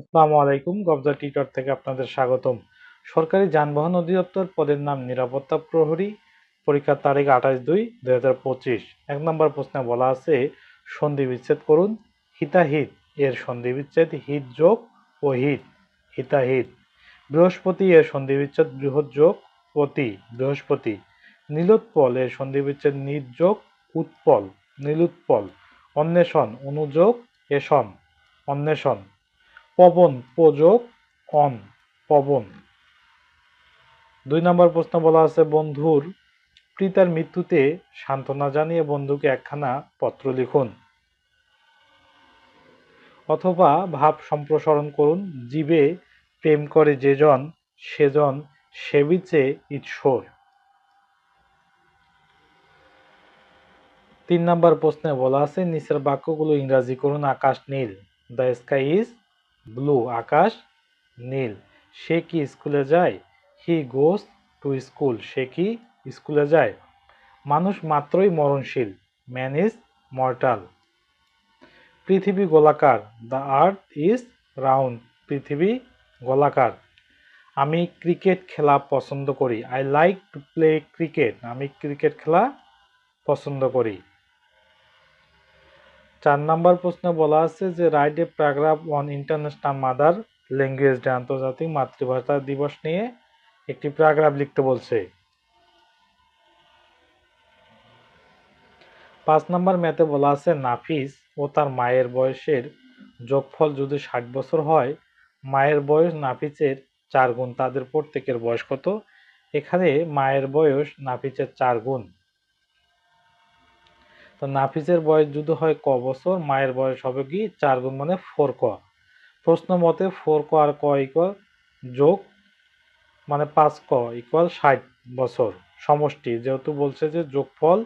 আসসালামু আলাইকুম, গবজা টিটর থেকে আপনাদের স্বাগতম। সরকারি যানবাহন অধিদপ্তর পদের নাম নিরাপত্তা প্রহরী, পরীক্ষার তারিখ আঠাশ দুই দুই হাজার পঁচিশ। এক নম্বর প্রশ্নে বলা আছে, সন্ধি বিচ্ছেদ করুন, হিতাহিত, এর সন্ধি বিচ্ছেদ হিত যোগ ও হিত, হিতাহিত। বৃহস্পতি এর সন্ধি বিচ্ছেদ বৃহৎ যোগ, পতি, বৃহস্পতি। নীলোৎপল এর সন্ধি বিচ্ছেদ নিজ যোগ, উৎপল, নীলোৎপল। অন্বেষণ, অনুযোগ এসন অন্বেষণ। পবন, প্রযোগ, অন, পবন। দুই নম্বর প্রশ্ন বলা আছে, বন্ধুর পিতার মৃত্যুতে সান্ত্বনা জানিয়ে বন্ধুকে একখানা পত্র লিখুন। অথবা ভাব সম্প্রসারণ করুন, জীবে প্রেম করে যেজন সেজন সেবিছে ঈশ্বর। তিন নম্বর প্রশ্নে বলা আছে, নিচের বাক্যগুলো ইংরাজি করুন, আকাশ নীল, দ্য স্কাই ইজ ব্লু, আকাশ, নীল। সে কি স্কুলে যায়? হি গোস টু স্কুল। সে কি স্কুলে যায়? মানুষ মাত্রই মরণশীল। Man is mortal. পৃথিবী গোলাকার। The earth is round. পৃথিবী গোলাকার। আমি ক্রিকেট খেলা পছন্দ করি। I like to play cricket. আমি ক্রিকেট খেলা পছন্দ করি। চার নাম্বার প্রশ্নে বলা আছে যে write a paragraph on international mother language day আন্তর্জাতিক মাতৃভাষা দিবস নিয়ে একটি প্যারাগ্রাফ লিখতে বলছে। পাঁচ নাম্বার ম্যাথে বলা আছে, নাফিস ও তার মায়ের বয়সের যোগফল যদি ষাট বছর হয়, মায়ের বয়স নাফিসের চার গুণ, তাদের প্রত্যেকের বয়স কত? এখানে মায়ের বয়স নাফিসের চার গুণ। তো নাফিসের বয়স যদি হয় ক বছর, মায়ের বয়স হবে কি চার গুণ মানে ফোর ক। প্রশ্ন মতে ফোর ক আর ক ইকুয়াল যোগ মানে পাঁচ ক ইকুয়াল ষাট বছর। সমষ্টি যেহেতু বলছে যে যোগফল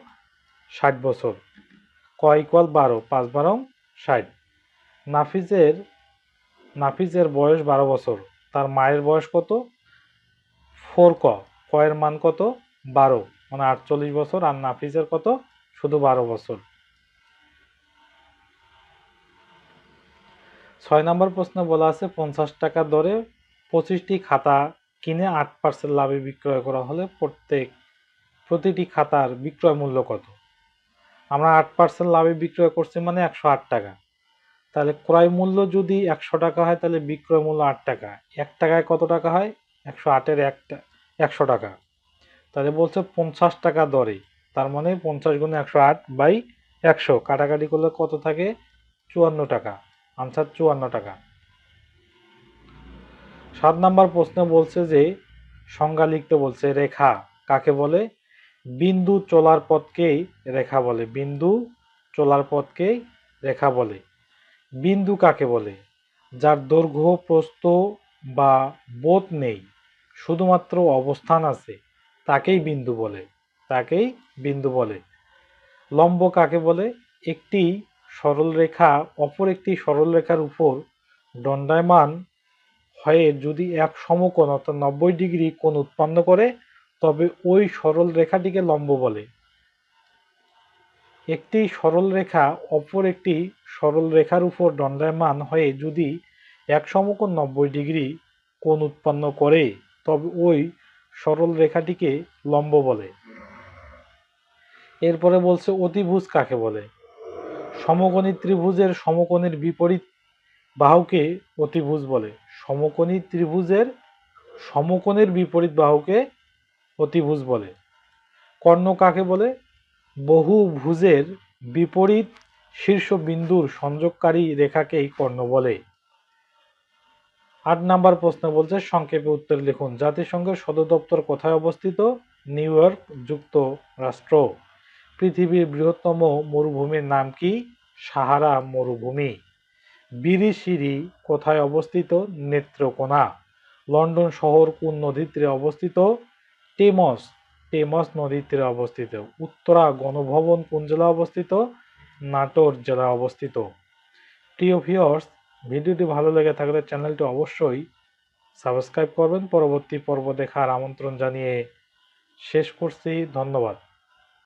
ষাট বছর। ক ইকুয়াল বারো, পাঁচ বারো ষাট। নাফিজের নাফিজের বয়স বারো বছর। তার মায়ের বয়স কত? ফোর ক। কয়ের মান কত? বারো। মানে আটচল্লিশ বছর। আর নাফিজের কত? শুধু বারো বছর। ছয় নম্বর প্রশ্নে বলা আছে, পঞ্চাশ টাকা দরে পঁচিশটি খাতা কিনে আট পার্সেন্ট লাভে বিক্রয় করা হলে প্রত্যেক প্রতিটি খাতার বিক্রয় মূল্য কত? আমরা আট পার্সেন্ট লাভে বিক্রয় করছি মানে একশো আট টাকা। তাহলে ক্রয় মূল্য যদি একশো টাকা হয়, তাহলে বিক্রয় মূল্য আট টাকা। এক টাকায় কত টাকা হয়? একশো আটের একটা, একশো টাকা। তাহলে বলছে পঞ্চাশ টাকা দরে তার মানে পঞ্চাশ গুণে একশো আট বাই একশো। কাটাকাটি করলে কত থাকে? চুয়ান্ন টাকা। আনসার চুয়ান্ন টাকা। সাত নাম্বার প্রশ্নে বলছে যে, সংজ্ঞা লিখতে বলছে রেখা। কাকে বলে? বিন্দু চলার পথকেই রেখা বলে। বিন্দু চলার পথকেই রেখা বলে। বিন্দু কাকে বলে? যার দৈর্ঘ্য, প্রস্থ বা বোধ নেই। শুধুমাত্র অবস্থান আছে, তাকেই বিন্দু বলে। তাকেই বিন্দু বলে। লম্ব কাকে বলে? একটি সরল রেখা অপর একটি সরল রেখার উপর দণ্ডায়মান হয়ে যদি এক সমকোণ অর্থাৎ নব্বই ডিগ্রি কোণ উৎপন্ন করে, তবে ওই সরল রেখাটিকে লম্ব বলে। একটি সরল রেখা অপর একটি সরল রেখার উপর দণ্ডায়মান হয়ে যদি এক সমকোণ নব্বই ডিগ্রি কোণ উৎপন্ন করে, তবে ওই সরল রেখাটিকে লম্ব বলে। এরপরে বলছে অতিভুজ কাকে বলে? সমকোণী ত্রিভুজের সমকোণের বিপরীত বাহুকে অতিভুজ বলে। সমকোণী ত্রিভুজের সমকোণের বিপরীত বাহুকে অতিভুজ বলে। কর্ণ কাকে বলে? বহু ভুজের বিপরীত শীর্ষ বিন্দুর সংযোগকারী রেখাকেই কর্ণ বলে। আট নাম্বার প্রশ্ন বলছে, সংক্ষেপে উত্তর লিখুন। জাতিসংঘের সদর দপ্তর কোথায় অবস্থিত? নিউ ইয়র্ক, যুক্তরাষ্ট্র। পৃথিবীর বৃহত্তম মরুভূমির নাম কি? সাহারা মরুভূমি। বিরিশিরি কোথায় অবস্থিত? নেত্রকোনা। লন্ডন শহর কোন নদীর তীরে অবস্থিত? টেমস। টেমস নদীর তীরে অবস্থিত। উত্তরা গণভবন কোন জেলায় অবস্থিত? নাটোর জেলায় অবস্থিত। প্রিয় ভিওর্স ভিডিওটি ভালো লেগে থাকলে চ্যানেলটি অবশ্যই সাবস্ক্রাইব করবেন। পরবর্তী পর্ব দেখার আমন্ত্রণ জানিয়ে শেষ করছি। ধন্যবাদ।